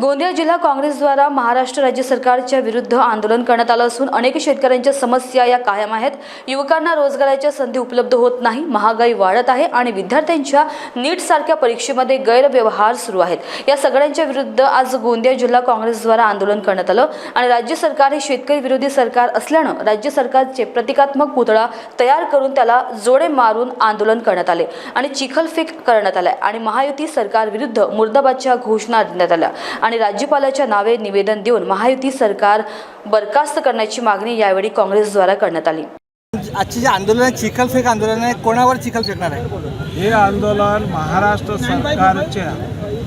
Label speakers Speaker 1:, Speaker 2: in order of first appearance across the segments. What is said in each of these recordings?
Speaker 1: गोंदिया जिल्हा काँग्रेसद्वारा महाराष्ट्र राज्य सरकारच्या विरुद्ध आंदोलन करण्यात आलं असून अनेक शेतकऱ्यांच्या समस्या या कायम आहेत. युवकांना रोजगाराच्या संधी उपलब्ध होत नाही महागाई वाढत आहे आणि विद्यार्थ्यांच्या नीट सारख्या परीक्षेमध्ये गैरव्यवहार सुरू आहेत. या सगळ्यांच्या विरुद्ध आज गोंदिया जिल्हा काँग्रेसद्वारा आंदोलन करण्यात आलं आणि राज्य सरकार हे शेतकरी विरोधी सरकार असल्यानं राज्य सरकारचे प्रतिकात्मक पुतळा तयार करून त्याला जोडे मारून आंदोलन करण्यात आले आणि चिखलफेक करण्यात आलाय आणि महायुती सरकारविरुद्ध मुर्दाबादच्या घोषणा देण्यात आल्या. आणि राज्यपालाच्या नावे निवेदन देऊन महायुती सरकार बरखास्त करण्याची मागणी यावेळी काँग्रेसद्वारा करण्यात आली.
Speaker 2: आजची जे आंदोलन आहे चिखलफेक आंदोलन आहे कोणावर चिखल फेकणार आहे?
Speaker 3: हे आंदोलन महाराष्ट्र सरकारच्या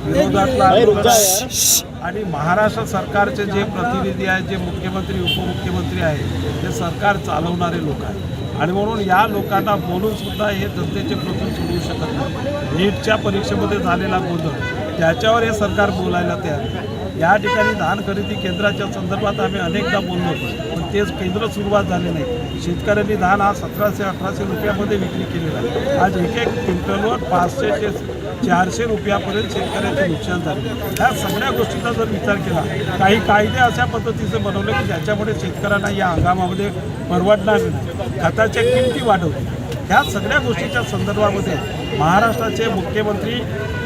Speaker 3: विरोधातलं आंदोलन आहे. आणि महाराष्ट्र सरकारचे जे प्रतिनिधी आहेत जे मुख्यमंत्री उपमुख्यमंत्री आहेत ते सरकार चालवणारे लोक आहेत. आणि म्हणून या लोकांना बोलून सुद्धा हे जनतेचे प्रश्न सोडवू शकत नाही. नीटच्या परीक्षेमध्ये झालेला गोंधळ त्याच्यावर हे सरकार बोलायला तयार या ठिकाणी धान खरेदी केंद्राच्या संदर्भात आम्ही अनेकदा बोललो पण तेच केंद्र सुरुवात झाले नाही. शेतकऱ्यांनी धान हा सतराशे अठराशे रुपयामध्ये विक्री केलेला आहे. आज एक एक क्विंटलवर पाचशे ते चारशे रुपयापर्यंत शेतकऱ्याचे नुकसान झाले. ह्या सगळ्या गोष्टीचा जर विचार केला काही कायदे अशा पद्धतीचे बनवले की ज्याच्यामुळे शेतकऱ्यांना या हंगामामध्ये परवडणार नाही. खताच्या किमती वाढवतील. ह्या सगळ्या गोष्टीच्या संदर्भामध्ये महाराष्ट्राचे मुख्यमंत्री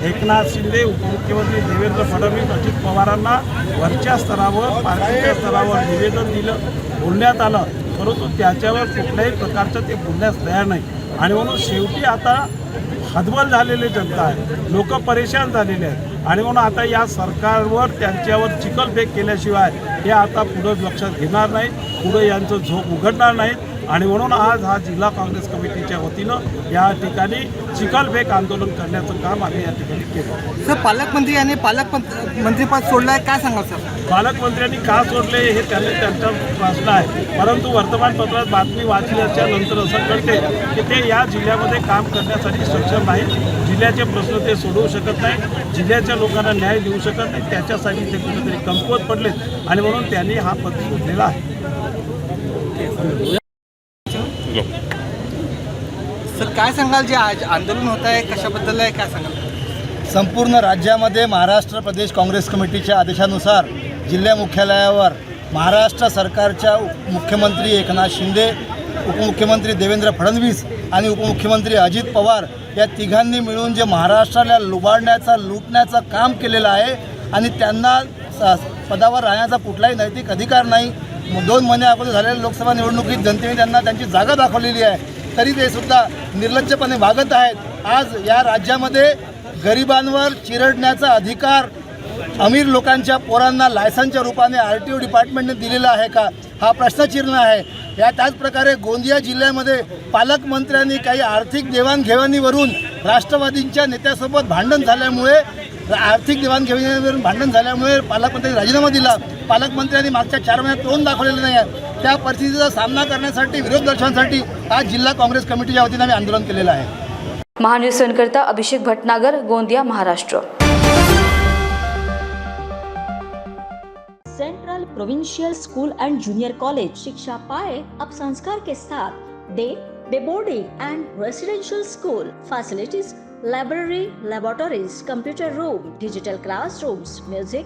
Speaker 3: एकनाथ शिंदे उपमुख्यमंत्री देवेंद्र फडणवीस अजित पवारांना वरच्या स्तरावर पार्टीच्या स्तरावर निवेदन दिलं बोलण्यात आलं. परंतु त्याच्यावर कुठल्याही प्रकारचं ते बोलण्यास तयार नाही. आणि म्हणून शेवटी आता हदबल झालेले जनता आहे. लोक परेशान झालेले आहेत. आणि म्हणून आता या सरकारवर त्यांच्यावर चिखलफेक केल्याशिवाय हे आता पुढं लक्षात घेणार नाही. पुढं यांचं झोप उघडणार नाहीत आणि म्हणून आज हा जिल्हा काँग्रेस कमिटीच्या वतीनं या ठिकाणी चिखलफेक आंदोलन करण्याचं काम आम्ही या ठिकाणी केलं.
Speaker 2: सर पालकमंत्री यांनी पालक मंत- मंत्रीपद सोडलं आहे काय सांगाल सर?
Speaker 3: पालकमंत्र्यांनी का सोडले हे त्यांनी त्यांचा प्रश्न आहे. परंतु वर्तमानपत्रात बातमी वाचल्याच्या नंतर असं कळते की ते या जिल्ह्यामध्ये काम करण्यासाठी सक्षम नाही जिल्ह्याचे प्रश्न ते सोडवू शकत नाही. जिल्ह्याच्या लोकांना न्याय देऊ शकत नाही. त्याच्यासाठी ते कुठेतरी कमकुवत पडलेत. आणि म्हणून त्यांनी हा पद सोडलेला आहे.
Speaker 2: सर काय सांगाल जे आज आंदोलन होत आहे? कशाबद्दल आहे? काय सांगाल?
Speaker 4: संपूर्ण राज्यामध्ये महाराष्ट्र प्रदेश काँग्रेस कमिटीच्या आदेशानुसार जिल्हा मुख्यालयावर महाराष्ट्र सरकारच्या मुख्यमंत्री एकनाथ शिंदे उपमुख्यमंत्री देवेंद्र फडणवीस आणि उपमुख्यमंत्री अजित पवार या तिघांनी मिळून जे महाराष्ट्राला लुबाडण्याचा लुटण्याचं काम केलेलं आहे आणि त्यांना स- पदावर राहण्याचा कुठलाही नैतिक अधिकार नाही दोन महिने अगोदर झालेल्या लोकसभा निवडणुकीत जनतेने त्यांना त्यांची जागा दाखवलेली आहे. तरी ते सुद्धा निर्लज्जपणे वागत आहेत. आज या राज्यामध्ये गरिबांवर चिरडण्याचा अधिकार अमीर लोकांच्या पोरांना लायसनच्या रूपाने आर टी ओ डिपार्टमेंटने दिलेला आहे का? हा प्रश्नचिन्ह आहे. या त्याचप्रकारे गोंदिया जिल्ह्यामध्ये पालकमंत्र्यांनी काही आर्थिक देवाणघेवाणीवरून राष्ट्रवादींच्या नेत्यासोबत भांडण झाल्यामुळे आर्थिक देवाणघेवाणीवरून भांडण झाल्यामुळे पालकमंत्र्यांनी राजीनामा दिला. पालकमंत्र्यांनी मागच्या चार महिन्यात तोंड दाखवलेलं नाही आहे. त्या परिस्थितीचा सामना करण्यासाठी विरोध दर्शनासाठी आज जिल्हा काँग्रेस कमिटीच्या वतीनं आम्ही आंदोलन केलेलं आहे.
Speaker 1: Mahanews Abhishek Bhatnagar Gondia Maharashtra.
Speaker 5: Central provincial school and junior college शिक्षा पाए अब संस्कार के साथ day day boarding and residential school facilities library laboratories computer room digital classrooms music